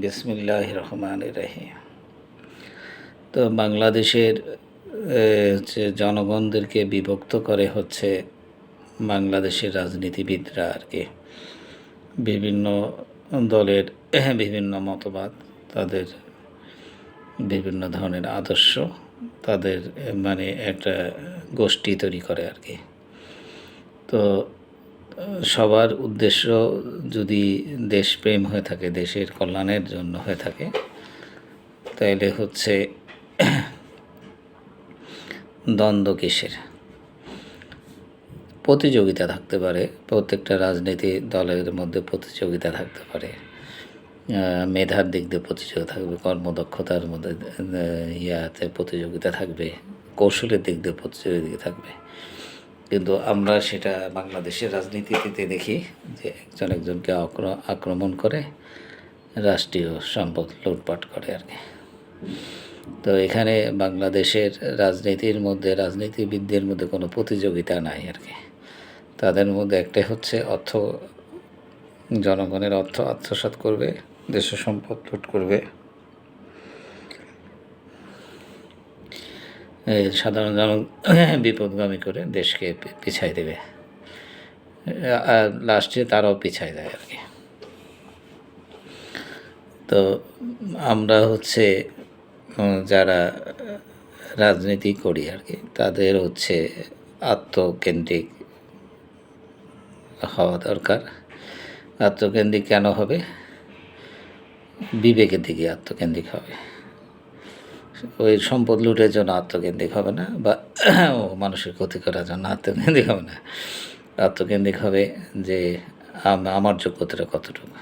বিসমিল্লাহ রহমান রাহিম। তো বাংলাদেশের যে জনগণদেরকে বিভক্ত করে হচ্ছে বাংলাদেশের রাজনীতিবিদরা আর কি। বিভিন্ন দলের, বিভিন্ন মতবাদ, তাদের বিভিন্ন ধরনের আদর্শ, তাদের মানে একটা গোষ্ঠী তৈরি করে আর কি। তো সবার উদ্দেশ্য যদি দেশপ্রেম হয়ে থাকে, দেশের কল্যাণের জন্য হয়ে থাকে তাহলে হচ্ছে দ্বন্দ্ব কিসের? প্রতিযোগিতা থাকতে পারে, প্রত্যেকটা রাজনীতি দলের মধ্যে প্রতিযোগিতা থাকতে পারে মেধার দিক দিয়ে প্রতিযোগিতা থাকবে, কর্মদক্ষতার মধ্যে ইয়াতে প্রতিযোগিতা থাকবে, কৌশলের দিক দিয়ে প্রতিযোগিতা থাকবে। কিন্তু আমরা সেটা বাংলাদেশের রাজনীতিতে দেখি যে একজন একজনকে আক্র- আক্রমণ করে রাষ্ট্রীয় সম্পদ লুটপাট করে আর কি। তো এখানে বাংলাদেশের রাজনীতির মধ্যে, রাজনীতিবিদদের মধ্যে কোনো প্রতিযোগিতা নাই আর কি। তাদের মধ্যে একটাই হচ্ছে অর্থ, জনগণের অর্থ আত্মসাৎ করবে দেশের সম্পদ লুট করবে এই সাধারণ জন বিপদগামী করে দেশকে পিছাই দেবে। আর লাস্টে তারাও পিছাই দেয় আর কি। তো আমরা হচ্ছে যারা রাজনীতি করি আর কি, তাদের হচ্ছে আত্মকেন্দ্রিক হওয়া দরকার। আত্মকেন্দ্রিক কেন হবে? বিবেকের দিকে আত্মকেন্দ্রিক হবে। ওই সম্পদ লুটের জন্য আত্মকেন্দ্রিক হবে না বা মানুষের ক্ষতি করার জন্য আত্মকেন্দ্রিক হবে না। আত্মকেন্দ্রিক হবে যে আমার যোগ্যতাটা কতটুকু?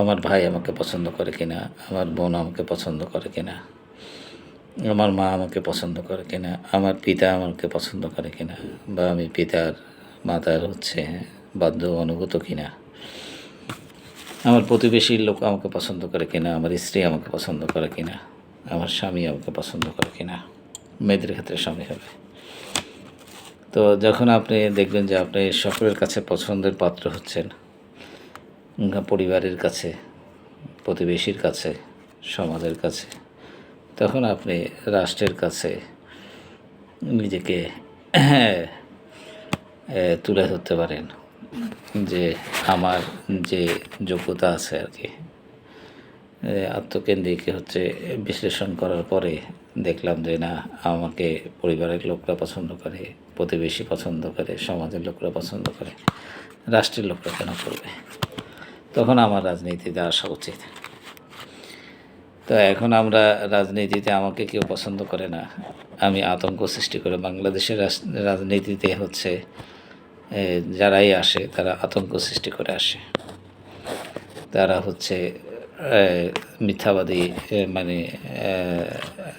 আমার ভাই আমাকে পছন্দ করে কিনা? আমার বোন আমাকে পছন্দ করে কিনা? আমার মা আমাকে পছন্দ করে কিনা? আমার পিতা আমাকে পছন্দ করে কিনা? বা আমি পিতার মাতার হচ্ছে বাধ্য অনুগত কিনা? আমার প্রতিবেশীর লোক আমাকে পছন্দ করে কিনা? আমার স্ত্রী আমাকে পছন্দ করে কিনা? আমার স্বামী আমাকে পছন্দ করে কিনা। মেয়েদের ক্ষেত্রে স্বামী হবে। তো যখন আপনি দেখবেন যে আপনি সকলের কাছে পছন্দের পাত্র হচ্ছেন পরিবারের কাছে, প্রতিবেশীর কাছে, সমাজের কাছে, তখন আপনি রাষ্ট্রের কাছে নিজেকে তুলে ধরতে পারেন যে আমার যে যোগ্যতা আছে আর কি। আত্মকেন্দ্রিক হচ্ছে বিশ্লেষণ করার পরে দেখলাম যে না, আমাকে পরিবারের লোকরা পছন্দ করে, প্রতিবেশী পছন্দ করে, সমাজের লোকরা পছন্দ করে, রাষ্ট্রের লোকরা কেন করবে? তখন আমার রাজনীতিতে আসা উচিত। তো এখন আমরা রাজনীতিতে আমাকে কেউ পছন্দ করে না। আমি আতঙ্ক সৃষ্টি করে বাংলাদেশের রাজ- রাজনীতিতে হচ্ছে যারাই আসে, তারা আতঙ্ক সৃষ্টি করে আসে। তারা হচ্ছে মিথ্যাবাদী মানে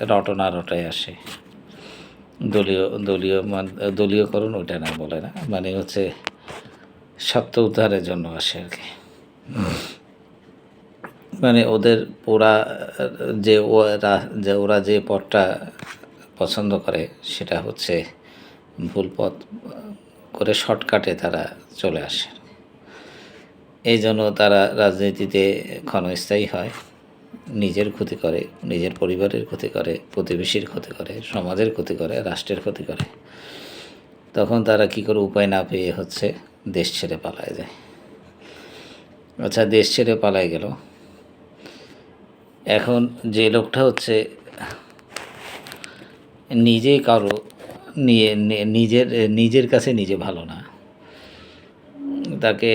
রটনা রটায় আসে। দলীয় দলীয় মান, দলীয়করণ ওইটা না বলে না মানে হচ্ছে সত্য উদ্ধারের জন্য আসে আর কি। মানে ওদের ওরা, যে ওরা যে ওরা যে পথটা পছন্দ করে, সেটা হচ্ছে ভুল পথ করে শর্টকাটে তারা চলে আসে। এই জন্য তারা রাজনীতিতে ক্ষণস্থায়ী হয়। নিজের ক্ষতি করে, নিজের পরিবারের ক্ষতি করে, প্রতিবেশীর ক্ষতি করে, সমাজের ক্ষতি করে, রাষ্ট্রের ক্ষতি করে। তখন তারা কি করে উপায় না পেয়ে হচ্ছে, দেশ ছেড়ে পালায় যায়। আচ্ছা দেশ ছেড়ে পালায় গেল। এখন যে লোকটা হচ্ছে, নিজে কারও, নিয়ে নিজের নিজের কাছে নিজে ভালো না। তাকে,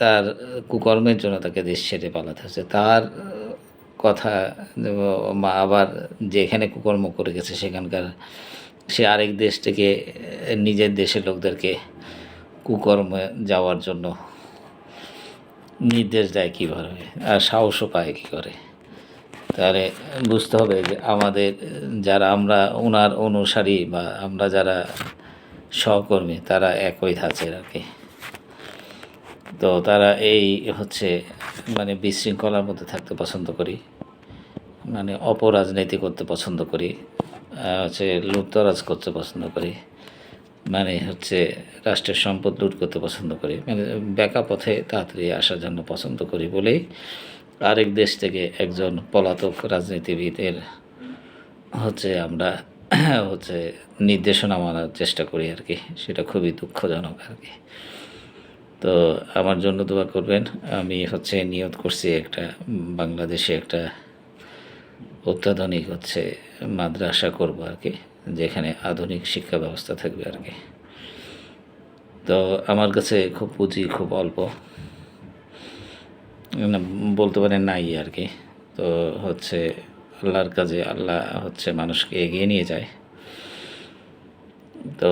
তার কুকর্মের জন্য তাকে দেশ ছেড়ে পালাতে হচ্ছে। তার, কথা আবার যেখানে কুকর্ম করে গেছে সেখানকার, সে আরেক দেশ থেকে, নিজের দেশের লোকদেরকে কুকর্মে যাওয়ার জন্য নির্দেশ দেয় কীভাবে, আর সাহসও পায় কী করে। তাহলে বুঝতে হবে যে আমাদের, যারা আমরা ওনার অনুসারী বা আমরা যারা সহকর্মী, তারা একই ধাঁচের আর কি। তো তারা এই হচ্ছে মানে বিশৃঙ্খলার মধ্যে থাকতে পছন্দ করি। মানে অপরাজনীতি করতে পছন্দ করি। হচ্ছে লুপ্তরাজ করতে পছন্দ করি। মানে হচ্ছে রাষ্ট্রের সম্পদ লুট করতে পছন্দ করি। মানে বেকা পথে তাড়াতাড়ি আসার জন্য পছন্দ করি বলেই আরেক দেশ থেকে একজন পলাতক রাজনীতিবিদের হচ্ছে আমরা হচ্ছে নির্দেশনা মানার চেষ্টা করি আর কি। সেটা খুবই দুঃখজনক আর কি। তো আমার জন্য দোয়া করবেন। আমি হচ্ছে নিয়ত করছি একটা বাংলাদেশে একটা অত্যাধুনিক হচ্ছে মাদ্রাসা করব আর কি, যেখানে আধুনিক শিক্ষা ব্যবস্থা থাকবে আর কি। তো আমার কাছে খুব পুঁজি খুব অল্প। বলতে পারেন নাই আর কি। তো হচ্ছে আল্লাহর কাজে আল্লাহ হচ্ছে মানুষকে এগিয়ে নিয়ে যায়। তো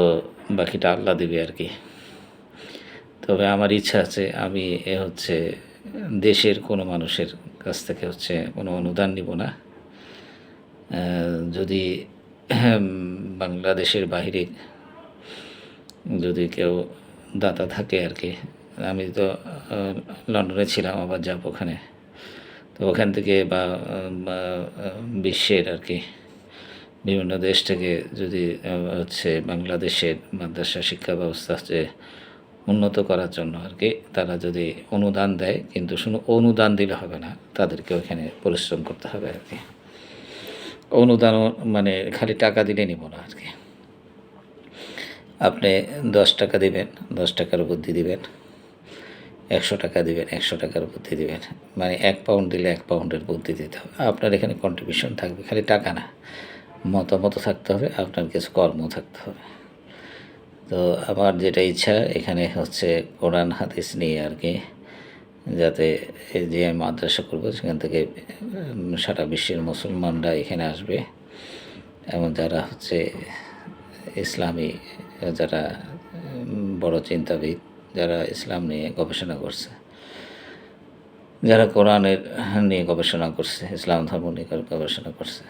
বাকিটা আল্লাহ দিবে আর কি। তবে আমার ইচ্ছা আছে আমি এ হচ্ছে দেশের কোনো মানুষের কাছ থেকে হচ্ছে কোনো অনুদান নিব না। যদি বাংলাদেশের বাইরে যদি কেউ দাতা থাকে আর কি, আমি তো লন্ডনে ছিলাম, আবার যাব ওখানে। তো ওখান থেকে বা বিশ্বের আর কি বিভিন্ন দেশ থেকে যদি হচ্ছে বাংলাদেশের মাদ্রাসা শিক্ষা ব্যবস্থা হচ্ছে উন্নত করার জন্য আর কি। তারা যদি অনুদান দেয়, কিন্তু শুধু অনুদান দিলে হবে না তাদেরকে ওখানে পরিশ্রম করতে হবে আর কি। অনুদান মানে খালি টাকা দিলে নিব না আর কি। আপনি দশ টাকা দিবেন, দশ টাকার বুদ্ধি দিবেন, একশো টাকা দিবেন, একশো টাকার বুদ্ধি দিবেন। মানে এক পাউন্ড দিলে এক পাউন্ডের বুদ্ধি দিতে হবে। আপনার এখানে কন্ট্রিবিউশন থাকবে, খালি টাকা না। মতামত থাকতে হবে, আপনার কিছু কর্ম থাকতে হবে। তো আমার যেটা ইচ্ছা, এখানে হচ্ছে কোরআন, হাদিস নিয়ে আর কি, যাতে যে আমি মাদ্রাসা করব, সেখান থেকে সারা বিশ্বের মুসলমানরা এখানে আসবে। এবং যারা হচ্ছে ইসলামী, যারা বড় চিন্তাবিদ, যারা ইসলাম নিয়ে গবেষণা করছে, যারা কোরআনের নিয়ে গবেষণা করছে, ইসলাম ধর্ম নিয়ে গবেষণা করছে,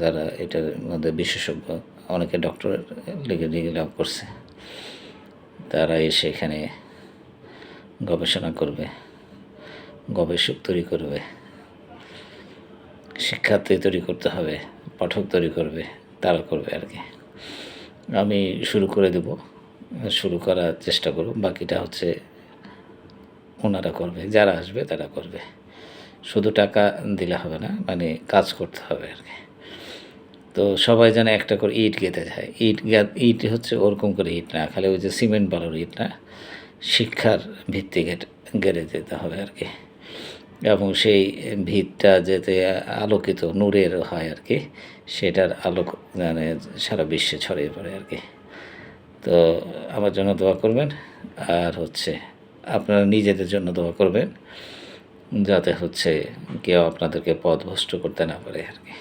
যারা এটার মধ্যে বিশেষজ্ঞ, অনেকে ডক্টর লিখে ডিগ্রি লাভ করছে। তারা এসে এখানে গবেষণা করবে, গবেষক তৈরি করবে, শিক্ষার্থী তৈরি করতে হবে, পাঠক তৈরি করবে, তারা করবে আর কি। আমি শুরু করে দেব, শুরু করার চেষ্টা করব, বাকিটা হচ্ছে ওনারা করবে, যারা আসবে তারা করবে। শুধু টাকা দিলে হবে না মানে কাজ করতে হবে আর কি। তো সবাই যেন একটা করে ইট গেঁথে যায়। ইট ইট হচ্ছে ওরকম করে ইট না, খালি ওই যে সিমেন্ট বালুর ইট না, শিক্ষার ভিত্তি গেড়ে যেতে হবে আর কি। এবং সেই ভিতটা যাতে আলোকিত, নূরের হয় আর কি, সেটার আলোক মানে সারা বিশ্বে ছড়িয়ে পড়ে আর কি। তো আমার জন্য দোয়া করবেন, আর হচ্ছে আপনারা নিজেদের জন্য দোয়া করবেন, যাতে হচ্ছে কেউ আপনাদেরকে পথভ্রষ্ট করতে না পারে আর কি।